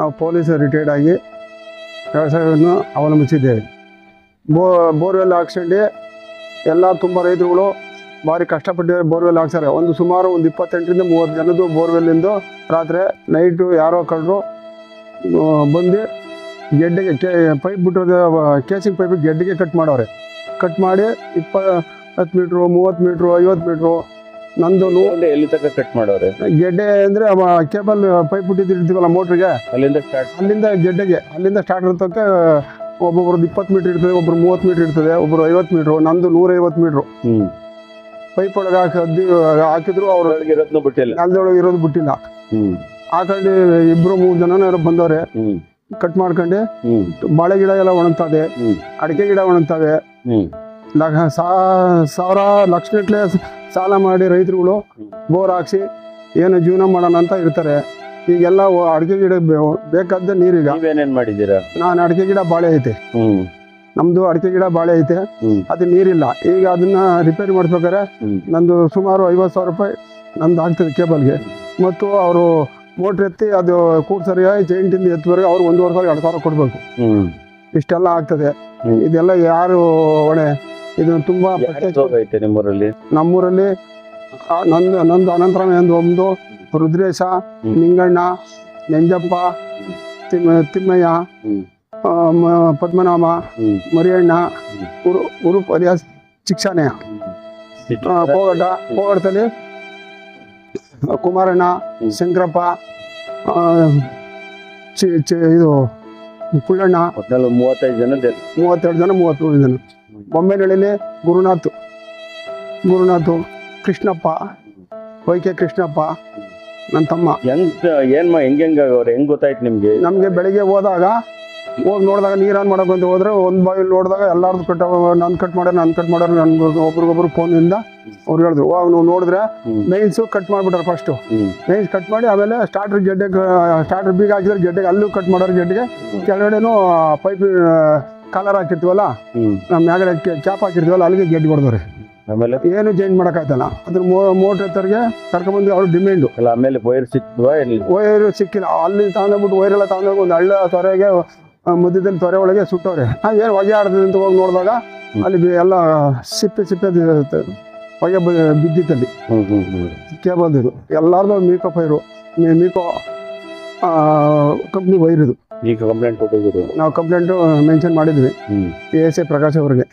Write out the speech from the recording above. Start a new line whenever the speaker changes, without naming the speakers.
ನಾವು police retired ಆಗಿ ವ್ಯವಸಾಯವನ್ನು ಅವಲಂಬಿಸಿದ್ದೇವೆ. ಬೋ, ಬೋರ್ವೆಲ್ ಹಾಕ್ಸ್ಕೊಂಡು ಎಲ್ಲ ತುಂಬ ರೈತರುಗಳು ಭಾರಿ ಕಷ್ಟಪಟ್ಟು ಬೋರ್ವೆಲ್ ಹಾಕ್ಸಾರೆ ಒಂದು ಸುಮಾರು ಒಂದು ಇಪ್ಪತ್ತೆಂಟರಿಂದ ಮೂವತ್ತು ಜನದ್ದು ಬೋರ್ವೆಲ್ಲಿಂದು ರಾತ್ರಿ ನೈಟು ಯಾರೋ ಕಳ್ಳರು ಬಂದು ಗೆಡ್ಡೆಗೆ ಕೆ, ಪೈಪ್ ಬಿಟ್ಟಿರೋದು ಕೇಸಿಂಗ್ ಪೈಪಿಗೆ ಗೆಡ್ಡೆಗೆ ಕಟ್ ಮಾಡೋರೆ ಕಟ್ ಮಾಡಿ ಇಪ್ಪ ಹತ್ತು ಮೀಟ್ರು, ಮೂವತ್ತು ಮೀಟ್ರು, ಐವತ್ತು ಮೀಟ್ರು ನಂದು
ಎಲ್ಲಿ ತನಕ ಕಟ್ ಮಾಡೋರೆ?
ಗೆಡ್ಡೆ ಅಂದ್ರೆ ಕೇಬಲ್ ಪೈಪ್ ಬಿಟ್ಟಿರ್ತೀವಲ್ಲ ಮೋಟ್ರಿಗೆ?
ಅಲ್ಲಿಂದ ಸ್ಟಾರ್ಟ್
ಅಲ್ಲಿಂದ ಗೆಡ್ಡೆಗೆ. ಅಲ್ಲಿಂದ ಸ್ಟಾರ್ಟ್ ಇರ್ತಕ್ಕ ಒಬ್ಬೊಬ್ರದ್ದು ಇಪ್ಪತ್ತು ಮೀಟ್ರ್ ಇರ್ತದೆ ಒಬ್ರು ಮೂವತ್ತು ಮೀಟ್ರ್ ಇರ್ತದೆ ಒಬ್ರು ಐವತ್ತು ಮೀಟ್ರು ನಂದು ನೂರೈವತ್ತು ಮೀಟ್ರು
ಹ್ಮ್.
ಪೈಪ್ ಒಳಗೆ ಹಾಕಿ ಹಾಕಿದ್ರು ಅವ್ರು
ಒಳಗೆ ಇರೋದ್ನ ಬಿಟ್ಟಿಲ್ಲ.
ನೆಲದೊಳಗೆ ಇರೋದು ಬಿಟ್ಟಿಲ್ಲ.
ಹ್ಮ್.
ಹಾಕೊಂಡು ಇಬ್ರು ಮೂರು ಜನ ಬಂದವ್ರೆ. ಕಟ್ ಮಾಡ್ಕೊಂಡೆ
ಹ್ಮ್.
ಬಾಳೆ ಗಿಡ ಎಲ್ಲ ಒಣಗ್ತದೆ ಅಡಿಕೆ ಗಿಡ ಒಣಗ್ತವೆ.
ಹ್ಮ್.
ಲಕ್ಷ ಸಾ ಸಾವಿರ ಲಕ್ಷಗಟ್ಟಲೆ ಸಾಲ ಮಾಡಿ ರೈತರುಗಳು ಬೋರ್ ಹಾಕ್ಸಿ ಏನು ಜೀವನ ಮಾಡೋಣ ಅಂತ ಇರ್ತಾರೆ. ಈಗೆಲ್ಲ ಅಡಿಕೆ ಗಿಡ ಬೇಕಾದ ನೀರೀಗ
ಮಾಡಿದ್ದೀರಾ?
ನಾನು ಅಡಿಕೆ ಗಿಡ ಬಾಳೆ ಐತೆ. ನಮ್ದು ಅಡಿಕೆ ಗಿಡ ಬಾಳೆ ಐತೆ. ಅದು ನೀರಿಲ್ಲ. ಈಗ ಅದನ್ನ ರಿಪೇರಿ
ಮಾಡ್ಬೇಕಾದ್ರೆ
ನಂದು ಸುಮಾರು ಐವತ್ತು ಸಾವಿರ ರೂಪಾಯಿ ನಂದು ಆಗ್ತದೆ ಕೇಬಲ್ಗೆ ಮತ್ತು ಅವರು ಮೋಟ್ರ್ ಎತ್ತಿ ಅದು ಕೂಡ ಸರಿಯಾಗಿ ಜೈಂಟಿಂದ ಎತ್ತುವರೆಗೆ ಅವ್ರು ಒಂದೂವರೆ ಸಾವಿರ ಎರಡು ಸಾವಿರ ಕೊಡಬೇಕು. ಇಷ್ಟೆಲ್ಲ ಆಗ್ತದೆ. ಇದೆಲ್ಲ ಯಾರು ಹೊಣೆ? ಇದು ತುಂಬ
ಐತೆ ನಿಮ್ಮೂರಲ್ಲಿ?
ನಮ್ಮೂರಲ್ಲಿ ನಂದು ನಂದು ಅನಂತರಾಮ ಎಂದು ಒಂದು ರುದ್ರೇಶ ನಿಂಗಣ್ಣ ನೆಂಜಪ್ಪ ತಿಮ್ಮ ತಿಮ್ಮಯ್ಯ ಪದ್ಮನಾಭ ಮರಿಯಣ್ಣ
ಉರು
ಉರು ಉರುಪ್ ಶಿಕ್ಷಣ ಶಿಕ್ಷಾನೆಯ ಪೋಗಟ ಪೋಗಟದಲ್ಲಿ ಕುಮಾರಣ್ಣ. ಶಂಕರಪ್ಪ ಆ, ಚಿ ಚಿ ಇದು ಪುಳ್ಳಣ್ಣ
ಮೂವತ್ತೈದು ಜನ
ಮೂವತ್ತೆರಡು ಜನ ಮೂವತ್ತ್ಮೂರು ಜನ. ಬೊಮ್ಮೆನಹಳ್ಳಿಲಿ ಗುರುನಾಥ್. ಗುರುನಾಥ್ ಕೃಷ್ಣಪ್ಪ. ವೈಕೆ ಕೃಷ್ಣಪ್ಪ ನನ್ನ ತಮ್ಮ.
ಹೆಂಗ್ ಏನು ಮಾ ಹೆಂಗ್ ಹೆಂಗ್ ಹೆಂಗೆ ಹೆಂಗ್ ಗೊತ್ತಾಯ್ತು ನಿಮ್ಗೆ?
ನಮಗೆ ಬೆಳಿಗ್ಗೆ ಹೋದಾಗ ಹೋಗಿ ನೋಡಿದಾಗ ನೀರು ಆನ್ ಮಾಡೋಕೆ ಅಂತ ಹೋದ್ರೆ ಒಂದು ಬಾವಿಲಿ ನೋಡಿದಾಗ ಎಲ್ಲಾರ್ದು ಕಟ್ ನಾನು ಕಟ್ ಮಾಡ್ಯಾರ ನಾನು ಕಟ್ ಮಾಡ್ಯಾರ ನನ್ಗೆ ಒಬ್ರಿಗೊಬ್ರು ಫೋನಿಂದ ಅವ್ರು ಹೇಳಿದ್ರು ನಾವು ನೋಡಿದ್ರೆ
ನೈನ್ಸ್
ಮೈನ್ಸು ಕಟ್ ಮಾಡಿಬಿಟ್ರೆ ಫಸ್ಟು
ನೈನ್ಸ್
ಮೈನ್ಸ್ ಕಟ್ ಮಾಡಿ ಆಮೇಲೆ ಸ್ಟಾರ್ಟರ್ ಗೆಡ್ಡೆಗೆ ಸ್ಟಾರ್ಟರ್ ಬೀಗ ಹಾಕಿದ್ರೆ ಜಡ್ಡೆಗೆ ಅಲ್ಲೂ ಕಟ್ ಮಾಡೋರು ಜಡ್ಡೆಗೆ ಕೆಳಗಡೆನೂ ಪೈಪ್ ಕಲರ್ ಹಾಕಿರ್ತೀವಲ್ಲ ನಮ್ಮ ಮ್ಯಾಗಡೆ ಕ್ಯಾಪ್ ಹಾಕಿರ್ತೀವಲ್ಲ ಅಲ್ಲಿಗೆ ಗೆಡ್ಡೆ ಹೊಡೆದ್ರಿ
ಆಮೇಲೆ?
ಏನು ಚೇಂಜ್ ಮಾಡೋಕ್ಕಾಯ್ತಲ್ಲ. ಅದ್ರ ಮೋಟರ್ ಎತ್ತರಿಗೆ ಕರ್ಕೊಂಬಂದು ಅವ್ರ ಡಿಮ್ಯಾಂಡು
ಅಲ್ಲ ಆಮೇಲೆ ವೈರ್ ಸಿಕ್ವಾ
ವೈರ್ ಸಿಕ್ಕಿಲ್ಲ. ಅಲ್ಲಿ ತಗೊಂಡೋಗ್ಬಿಟ್ಟು ವೈರೆಲ್ಲ ತಗೊಂಡೋಗಿ ಒಂದು ಹಳ್ಳ ತೊರೆಗೆ ಮಧ್ಯದಲ್ಲಿ ತೊರೆ ಒಳಗೆ ಸುಟ್ಟವ್ರೆ. ನಾವು ಏನು ಹೊಗೆ ಆಡ್ತದೆ ಅಂತ ಹೋಗಿ ನೋಡಿದಾಗ ಅಲ್ಲಿ ಎಲ್ಲ ಸಿಪ್ಪೆ ಸಿಪ್ಪೆ ಹೊಗೆ ಬಿದ್ದಿತ್ತಲ್ಲಿ ಸಿಕ್ಕೇ ಬಂದಿದ್ದು. ಎಲ್ಲಾರ್ದು Meco fire. Meco company wire ಇದು
ಈಗ ಕಂಪ್ಲೇಂಟ್ ಕೊಟ್ಟಿದ್ದೀರಿ.
ನಾವು ಕಂಪ್ಲೇಂಟು ಮೆನ್ಷನ್ ಮಾಡಿದ್ವಿ. ಪಿ ಎಸ್ ಎ ಪ್ರಕಾಶ್ ಅವ್ರಿಗೆ.